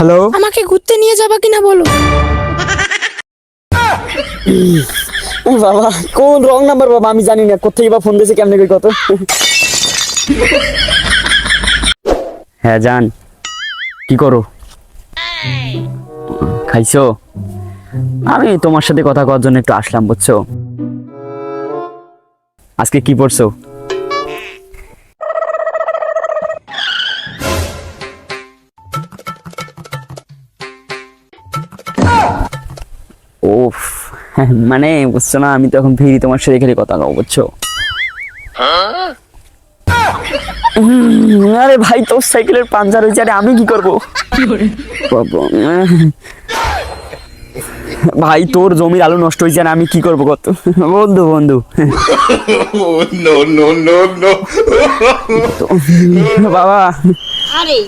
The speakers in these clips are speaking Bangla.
হ্যালো আমাকে ঘুরতে নিয়ে যাবা কিনা বলো? বাবা কোন রং নাম্বার বাবা? আমি জানি না কোথেকে বা ফোন দিয়েছে কেমনে কই কত? হ্যাঁ জান। কি করো? খাইছো? আমি তোমার সাথে কথা কওয়ার জন্য একটু আসলাম বুঝছ? আজকে কি পড়ছো? ওফ মানে বুঝছ না আমি তো এখন ফিরি তোমার সাথে খালি কথা কও বুঝছ? আরে ভাই তোর সাইকেলের পাঞ্জার হয়েছে আরে আমি কি করব? ভাই তোর জমির আলু নষ্ট হয়েছে আর আমি কি করব কত? বন্ধু বন্ধু। Oh. বাবা। আরে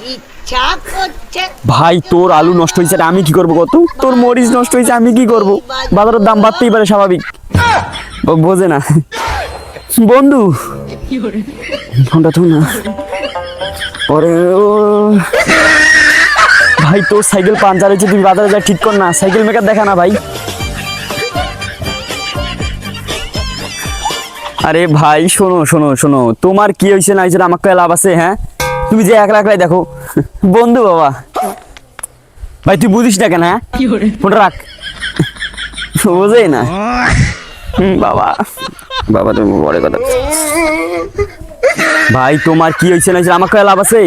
ভাই, তোর আলু নষ্ট হয়েছে আমি কি করব কত? তোর মরিচ নষ্ট হয়েছে, আমি কি করব? বাজারের দাম বাড়তেই পারে স্বাভাবিক। বোঝে না। বন্ধু, ফোনটা না। পরে ও, ভাই, তোর সাইকেল পাঞ্চার হয়েছে তুমি বাজারে যা, ঠিক কর না। সাইকেল মেকার দেখা না, ভাই। আরে ভাই, শোনো শোনো শোনো। তোমার কি হয়েছে না হয়েছে, আমাকে লাভ আছে হ্যাঁ? তুমি যে একলা একলাই দেখো। বন্ধু বাবা। ভাই তুই বুঝিস না কেন হ্যাঁ? ফোনটা রাখ। বোঝেই না। হুম, বাবা। বাবা তুমি বড় কথা। ভাই তোমার কি হয়েছে না হয়েছে? আমাকে লাভ আছে?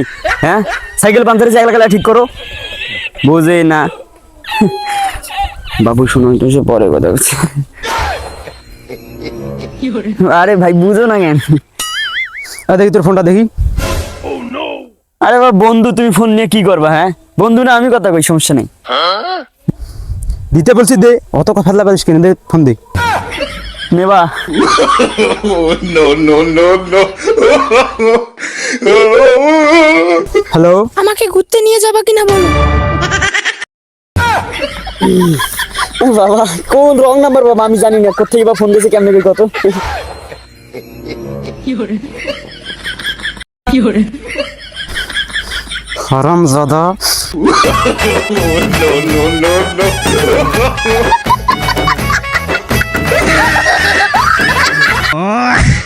হ্যাঁ? সাইকেল পাঞ্চারে একলা একলা ঠিক করো? বোঝে না। বাবু শোনো তো সে পরে কথা বলছে আরে ভাই বুঝো না কেন। আর দেখি তোর ফোনটা দেখি। আরে বাবা বন্ধু তুমি ফোন নিয়ে কি করবা হ্যাঁ? বন্ধু না আমি কথা কই সমস্যা নেই। দিতে বলছি দে অত কথা ফেলা পারিস কিনে দে ফোন দে। নেবা? No. হ্যালো আমাকে ঘুরতে নিয়ে যাবা কিনা বলো? বাবা কোন রং নাম্বার বাবা আমি জানি না কোথেকে বা ফোন দিয়েছে কেমনে কত? হারাম জাদা Oh, no, no, no, no.